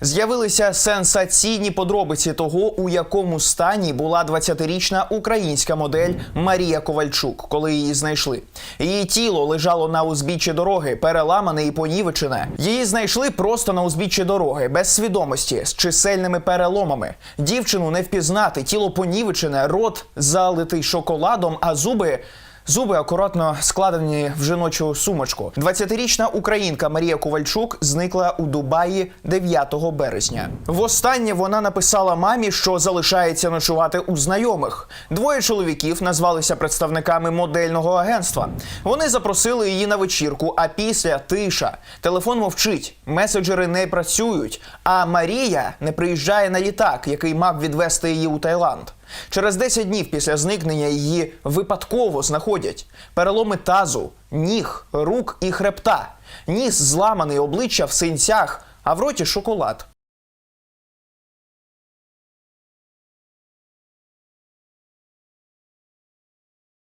З'явилися сенсаційні подробиці того, у якому стані була 20-річна українська модель Марія Ковальчук, коли її знайшли. Її тіло лежало на узбіччі дороги, переламане і понівечене. Її знайшли просто на узбіччі дороги, без свідомості, з чисельними переломами. Дівчину не впізнати, тіло понівечене, рот залитий шоколадом, а зуби. Зуби акуратно складені в жіночу сумочку. 20-річна українка Марія Ковальчук зникла у Дубаї 9 березня. Востаннє вона написала мамі, що залишається ночувати у знайомих. Двоє чоловіків назвалися представниками модельного агентства. Вони запросили її на вечірку, а після тиша. Телефон мовчить, меседжери не працюють. А Марія не приїжджає на літак, який мав відвести її у Таїланд. Через 10 днів після зникнення її випадково знаходять переломи тазу, ніг, рук і хребта. Ніс зламаний обличчя в синцях, а в роті шоколад.